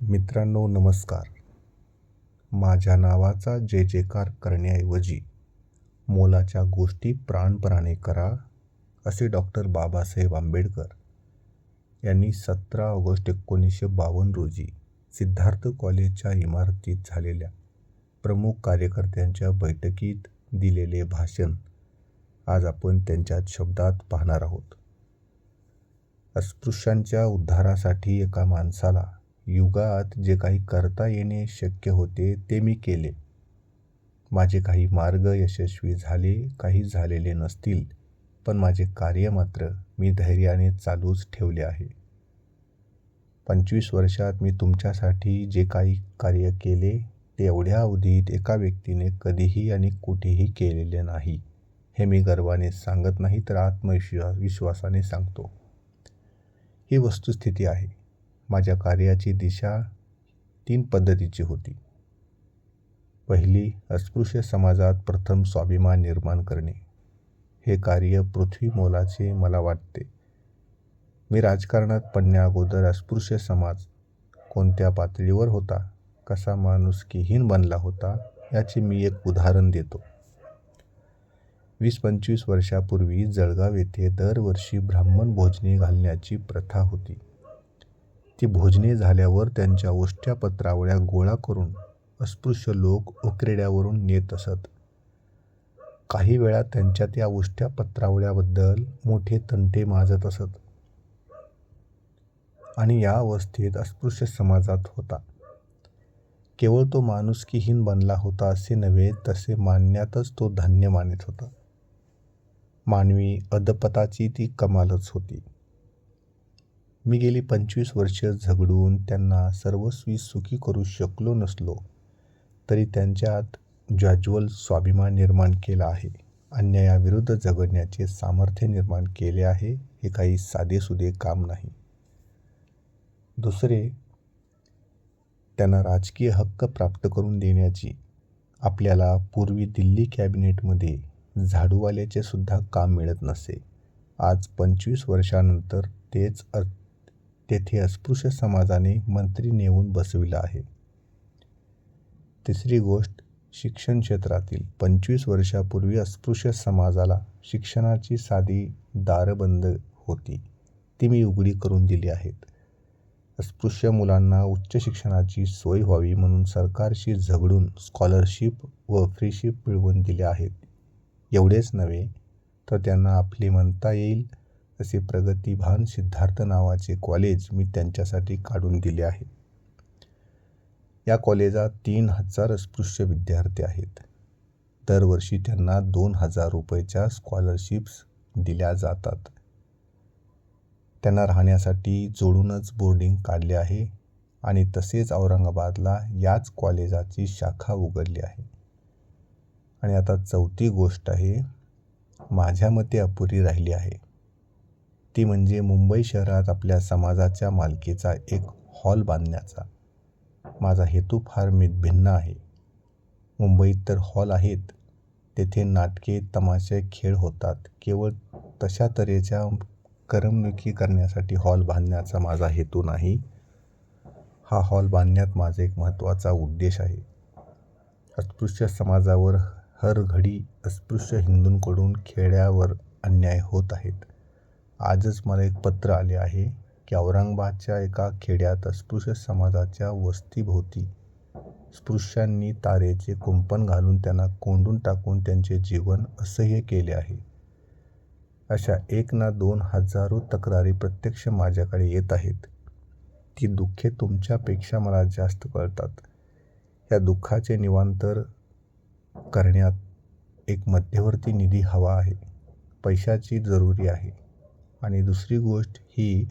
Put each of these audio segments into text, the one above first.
मित्रांनो नमस्कार. माझ्या नावाचा जय जयकार करण्याऐवजी मोलाच्या गोष्टी प्राणपणाने करा असे डॉक्टर बाबासाहेब आंबेडकर यांनी सतरा ऑगस्ट एकोणीसशे बावन्न रोजी सिद्धार्थ कॉलेजच्या इमारतीत झालेल्या प्रमुख कार्यकर्त्यांच्या बैठकीत दिलेले भाषण आज आपण त्यांच्या शब्दात पाहणार आहोत. अस्पृश्यांच्या उद्धारासाठी एका माणसाला युगात जे काही करता येणे शक्य होते ते मी केले. माझे काही मार्ग यशस्वी झाले काही झालेले नसतील पण माझे कार्य मात्र मी धैर्याने चालूच ठेवले आहे. पंचवीस वर्षात मी तुमच्यासाठी जे काही कार्य केले ते एवढ्या अवधीत एका व्यक्तीने कधीही आणि कुठेही केलेले नाही हे मी गर्वाने सांगत नाही तर आत्मविश्वास विश्वासाने सांगतो. ही वस्तुस्थिती आहे. माझ्या कार्याची दिशा तीन पद्धतीची होती. पहिली अस्पृश्य समाजात प्रथम स्वाभिमान निर्माण करणे. हे कार्य पृथ्वी मोलाचे मला वाटते. मी राजकारणात पडण्या अगोदर अस्पृश्य समाज कोणत्या पातळीवर होता कसा माणुसकीहीन बनला होता याचे मी एक उदाहरण देतो. वीस पंचवीस वर्षापूर्वी जळगाव येथे दरवर्षी ब्राह्मण भोजने घालण्याची प्रथा होती. ती भोजने झाल्यावर त्यांच्या उष्ट्या पत्रावळ्या गोळा करून अस्पृश्य लोक उकरेड्यावरून नेत असत. काही वेळा त्यांच्या त्या उष्ट्या पत्रावळ्याबद्दल मोठे तंटे माजत असत. आणि या अवस्थेत अस्पृश्य समाजात होता. केवळ तो माणुसकीहीन बनला होता असे नव्हे तसे मानण्यातच तो धान्य मानित होता. मानवी अदपताची ती कमालच होती. मी गेली पंचवीस वर्ष झगडून त्यांना सर्वस्वी सुखी करू शकलो नसलो तरी त्यांच्यात ज्वाज्वल स्वाभिमान निर्माण केला आहे अन्यायाविरुद्ध जगण्याचे सामर्थ्य निर्माण केले आहे हे काही साधेसुधे काम नाही. दुसरे त्यांना राजकीय हक्क प्राप्त करून देण्याची आपल्याला पूर्वी दिल्ली कॅबिनेटमध्ये झाडूवाल्याचे सुद्धा काम मिळत नसे. आज पंचवीस वर्षानंतर तेच तेथे अस्पृश्य समाजाने मंत्री नेऊन बसविला आहे. तिसरी गोष्ट शिक्षण क्षेत्रातील पंचवीस वर्षापूर्वी अस्पृश्य समाजाला शिक्षणाची साधी दारबंद होती. ती मी उघडी करून दिली आहेत. अस्पृश्य मुलांना उच्च शिक्षणाची सोय व्हावी म्हणून सरकारशी झगडून स्कॉलरशिप व फ्रीशिप मिळवून दिल्या आहेत. एवढेच नव्हे तर त्यांना आपले म्हणता येईल असे प्रगतीभान सिद्धार्थ नावाचे कॉलेज मी त्यांच्यासाठी काढून दिले आहे. या कॉलेजात तीन हजार अस्पृश्य विद्यार्थी आहेत. दरवर्षी त्यांना दोन हजार रुपयेच्या स्कॉलरशिप्स दिल्या जातात. त्यांना राहण्यासाठी जोडूनच बोर्डिंग काढले आहे आणि तसेच औरंगाबादला याच कॉलेजाची शाखा उघडली आहे. आणि आता चौथी गोष्ट आहे माझ्या मते अपुरी राहिली आहे. ती म्हणजे मुंबई शहरात आपल्या समाजाच्या मालकीचा एक हॉल बांधण्याचा. माझा हेतू फार मी भिन्न आहे. मुंबईत तर हॉल आहेत. तेथे नाटके तमाशे खेळ होतात. केवळ तशा तऱ्हेच्या करमणुकी करण्यासाठी हॉल बांधण्याचा माझा हेतू नाही. हा हॉल बांधण्यात माझा एक महत्त्वाचा उद्देश आहे. अस्पृश्य समाजावर हर घडी अस्पृश्य हिंदूंकडून खेड्यावर अन्याय होत आहेत. आजच मला एक पत्र आले आहे की औरंगाबादच्या एका खेड्यात अस्पृश्य समाजाच्या वस्तीभोवती स्पृश्यांनी तारेचे कुंपण घालून त्यांना कोंडून टाकून त्यांचे जीवन असह्य केले आहे. अशा एक ना दोन हजारो तक्रारी प्रत्यक्ष माझ्याकडे येत आहेत. ती दुःखे तुमच्यापेक्षा मला जास्त कळतात. या दुःखाचे निवांतर करण्यात एक मध्यवर्ती निधी हवा आहे. पैशाची जरुरी आहे. आणि दुसरी गोष्ट ही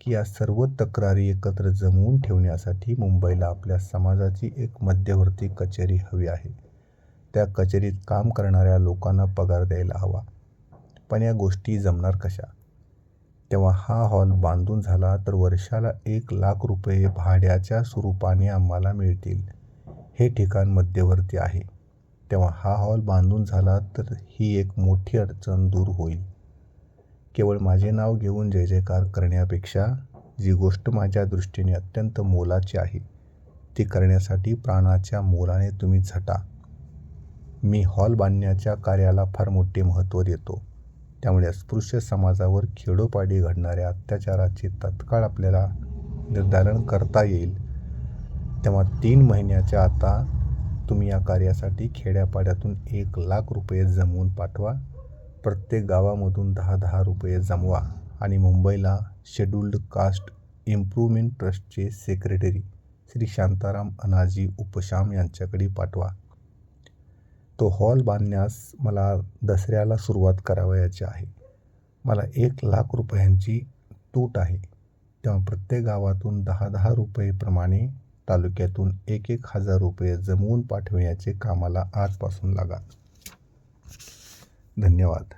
की या सर्व तक्रारी एकत्र जमवून ठेवण्यासाठी मुंबईला आपल्या समाजाची एक मध्यवर्ती कचेरी हवी आहे. त्या कचेरीत काम करणाऱ्या लोकांना पगार द्यायला हवा. पण या गोष्टी जमणार कशा? तेव्हा हा हॉल बांधून झाला तर वर्षाला एक लाख रुपये भाड्याच्या स्वरूपाने आम्हाला मिळतील. हे ठिकाण मध्यवर्ती आहे. तेव्हा हा हॉल बांधून झाला तर ही एक मोठी अडचण दूर होईल. केवळ माझे नाव घेऊन जय जयकार करण्यापेक्षा जी गोष्ट माझ्या दृष्टीने अत्यंत मोलाची आहे ती करण्यासाठी प्राणाच्या मोलाने तुम्ही झटा. मी हॉल बांधण्याच्या कार्याला फार मोठे महत्त्व देतो. त्यामुळे अस्पृश्य समाजावर खेडोपाडी घडणाऱ्या अत्याचाराचे तत्काळ आपल्याला निर्धारण करता येईल. तेव्हा तीन महिन्याच्या आता तुम्ही या कार्यासाठी खेड्यापाड्यातून एक लाख रुपये जमवून पाठवा. प्रत्येक गावामधून दहा दहा रुपये जमवा आणि मुंबईला शेड्युल्ड कास्ट इम्प्रूव्हमेंट ट्रस्टचे सेक्रेटरी श्री शांताराम अनाजी उपशाम यांच्याकडे पाठवा. तो हॉल बांधण्यास मला दसऱ्याला सुरुवात करावयाची आहे. मला एक लाख रुपयांची तूट आहे. तेव्हा प्रत्येक गावातून दहा दहा रुपयेप्रमाणे तालुक्यातून एक एक हजार रुपये जमवून पाठविण्याचे कामाला आजपासून लागा. धन्यवाद.